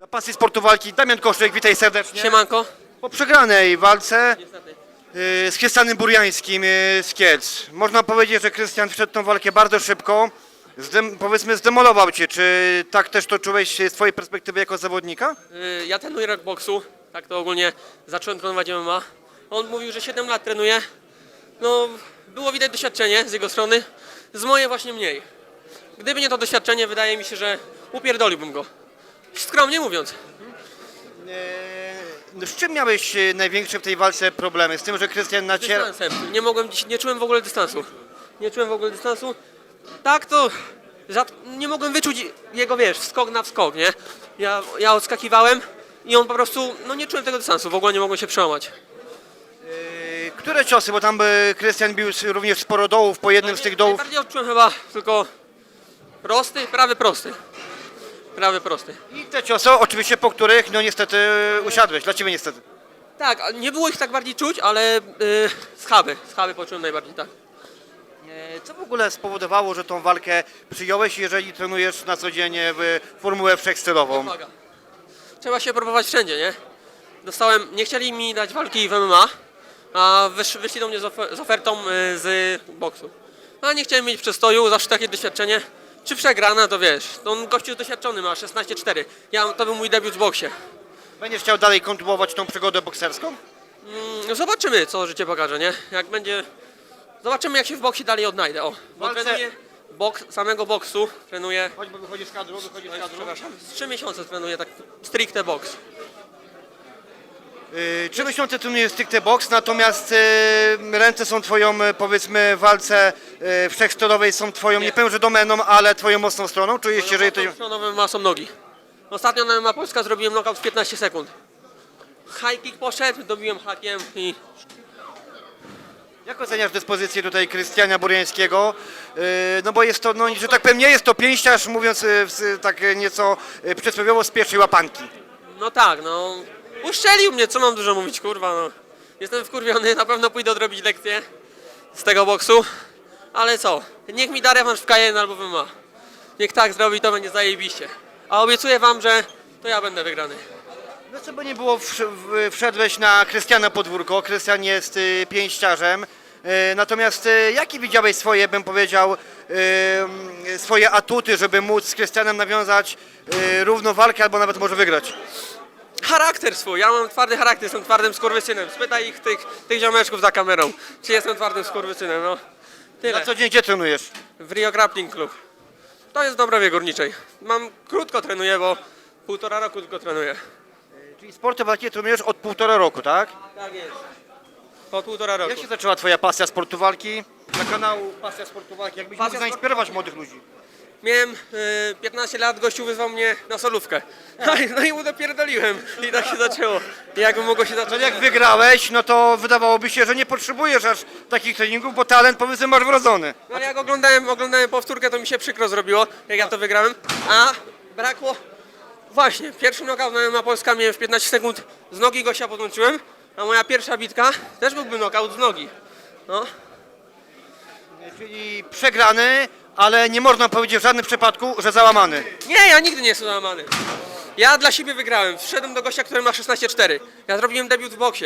Na pasji sportu walki Damian Koszyk, witaj serdecznie. Siemanko. Po przegranej walce y, z Krystianem Burjańskim y, z Kielc. Można powiedzieć, że Krystian wszedł tą walkę bardzo szybko. Zdem, powiedzmy zdemolował cię. Czy tak też to czułeś z twojej perspektywy jako zawodnika? Y, Ja trenuję rok boksu, tak to ogólnie zacząłem trenować MMA. On mówił, że 7 lat trenuje. No, było widać doświadczenie z jego strony, z mojej właśnie mniej. Gdyby nie to doświadczenie, wydaje mi się, że upierdoliłbym go. Skromnie mówiąc. E, Z czym miałeś e, największe w tej walce problemy? Z tym, że Krystian naciera... Dystansem. Nie mogłem, dziś- nie czułem w ogóle dystansu. Nie czułem w ogóle dystansu. Tak to nie mogłem wyczuć jego, wiesz, skok na skok, nie? Ja, ja odskakiwałem i on po prostu, no nie czułem tego dystansu, w ogóle nie mogłem się przełamać. E, Które ciosy, bo tam e, Krystian bił również sporo dołów, po jednym z tych dołów. Najbardziej odczułem chyba tylko prosty, prawy prosty. Prawy prosty. I te ciosy, oczywiście po których, no niestety usiadłeś, dla ciebie niestety. Tak, a nie było ich tak bardziej czuć, ale yy, schaby, schaby poczułem najbardziej, tak. E, Co w ogóle spowodowało, że tą walkę przyjąłeś, jeżeli trenujesz na co dzień w formułę wszechstylową? Uwaga. Trzeba się próbować wszędzie, nie? Dostałem, nie chcieli mi dać walki w MMA, a wysz, wyszli do mnie z, ofer- z ofertą y, z boksu. A nie chciałem mieć przestoju, zawsze takie doświadczenie. Czy przegrana, to wiesz, to on gościu doświadczony ma 16-4. Ja, to był mój debiut w boksie. Będziesz chciał dalej kontynuować tą przygodę bokserską? Mm, Zobaczymy, co życie pokaże, nie? Jak będzie... Zobaczymy, jak się w boksie dalej odnajdę, o. Bo Walce- trenuję boks, samego boksu, trenuję... Chodź, bo wychodzisz z kadru, wychodzisz z kadru. Przepraszam, z 3 miesiące trenuję tak stricte boks. Trzy miesiące trenujesz stricte boks, natomiast yy, ręce są twoją, yy, powiedzmy, w walce wszechstylowej są twoją, nie, Nie. powiem, że domeną, ale twoją mocną stroną. Czujesz się, że to... Stronowe ma są nogi. Ostatnio na MMA Polska zrobiłem knockout w 15 sekund. High kick poszedł, dobiłem hakiem i Jak oceniasz dyspozycję tutaj Krystiana Burjańskiego? Yy, No bo jest to, no, że tak powiem, nie jest to pięściarz, mówiąc tak nieco przysłowiowo z pierwszej łapanki. no tak, no uszczelił mnie, co mam dużo mówić, kurwa, no. Jestem wkurwiony, na pewno pójdę odrobić lekcję z tego boksu, ale co, niech mi da rewanż w KN albo w MMA. Niech tak zrobi, to będzie zajebiście. A obiecuję wam, że to ja będę wygrany. No co by nie było, w- wszedłeś na Krystiana podwórko, Krystian jest y, pięściarzem, y, natomiast y, jakie widziałeś swoje, bym powiedział, swoje atuty, żeby móc z Krystianem nawiązać y, równą walkę albo nawet może wygrać? Charakter swój, ja mam twardy charakter, jestem twardym skurwysynem. Spytaj ich, tych, tych ziomeczków za kamerą, czy jestem twardym skurwysynem, no. Na Tyle. co dzień gdzie trenujesz? W Rio Grappling Club. To jest w Dąbrowie Górniczej. Mam, krótko trenuję, bo półtora roku tylko trenuję. Czyli sporty walki trenujesz od półtora roku, tak? Tak jest. Po półtora roku. Jak się zaczęła twoja pasja sportu walki? Na kanału Pasja Sportu Walki, jakbyś mógł Pasja zainspirować młodych ludzi? Miałem y, 15 lat, gościu wyzwał mnie na solówkę. No i, no i mu dopierdoliłem. I tak się zaczęło. Jakby mogło się No zacząć... jak wygrałeś, no to wydawałoby się, że nie potrzebujesz aż takich treningów, bo talent powiedzmy masz wrodzony. No jak oglądałem, oglądałem powtórkę, to mi się przykro zrobiło, jak ja to wygrałem. A brakło... Właśnie, pierwszy knockout na Polska miałem w 15 sekund. Z nogi gościa podłączyłem, a moja pierwsza bitka też byłby knockout z nogi. No, Czyli przegrany, ale nie można powiedzieć w żadnym przypadku, że załamany. Nie, ja nigdy nie jestem załamany. Ja dla siebie wygrałem. Wszedłem do gościa, który ma 16-4. Ja zrobiłem debiut w boksie.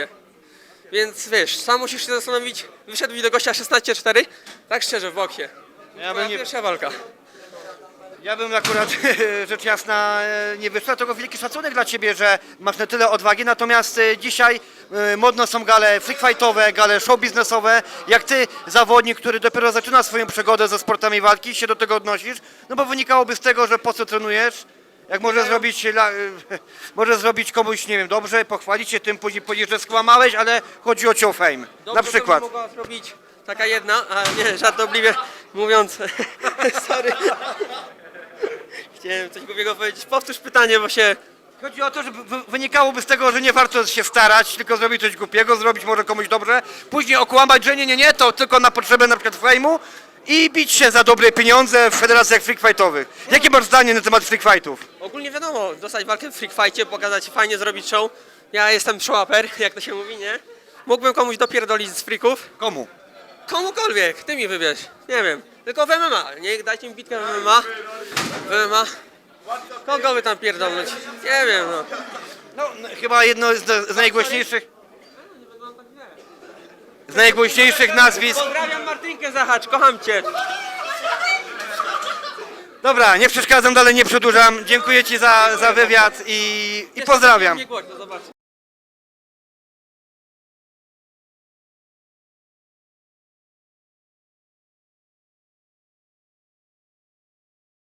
Więc wiesz, sam musisz się zastanowić, wyszedłeś do gościa 16-4, tak szczerze w boksie. Ja Moja bym, nie, pierwsza walka. Ja bym akurat rzecz jasna e, nie wyszła, tylko wielki szacunek dla Ciebie, że masz na tyle odwagi, natomiast e, dzisiaj e, modno są gale freak fightowe, gale show biznesowe. Jak Ty, zawodnik, który dopiero zaczyna swoją przygodę ze sportami walki, się do tego odnosisz, no bo wynikałoby z tego, że po co trenujesz, jak może zrobić, może zrobić komuś, nie wiem, dobrze, pochwalić się tym, później powiedzieć, że skłamałeś, ale chodzi o cię o fame. Dobrze Na przykład. Mogła zrobić taka jedna, a nie, żartobliwie mówiąc, sorry. Chciałem coś głupiego powiedzieć. Powtórz pytanie, bo się... Chodzi o to, że wy- wynikałoby z tego, że nie warto się starać, tylko zrobić coś głupiego, zrobić może komuś dobrze, później okłamać, że nie, nie, nie, to tylko na potrzebę na przykład fejmu i bić się za dobre pieniądze w federacjach freak fightowych. Jakie masz zdanie na temat freak fightów? Ogólnie wiadomo, dostać walkę w freak fightie, pokazać fajnie zrobić show. Ja jestem showaper, jak to się mówi, nie? Mógłbym komuś dopierdolić z freaków, Komu? Komukolwiek, ty mi wybierz. Nie wiem. Tylko w MMA. Nie dajcie mi bitkę w MMA. W MMA. Kogo by tam pierdolnąć? Nie wiem, no. No, no, chyba jedno z, z najgłośniejszych. Z najgłośniejszych nazwisk. Pozdrawiam Martynkę Zahacz, kocham cię. Dobra, nie przeszkadzam dalej, nie przedłużam. Dziękuję Ci za, za wywiad i, i pozdrawiam. Nie głośno, zobacz.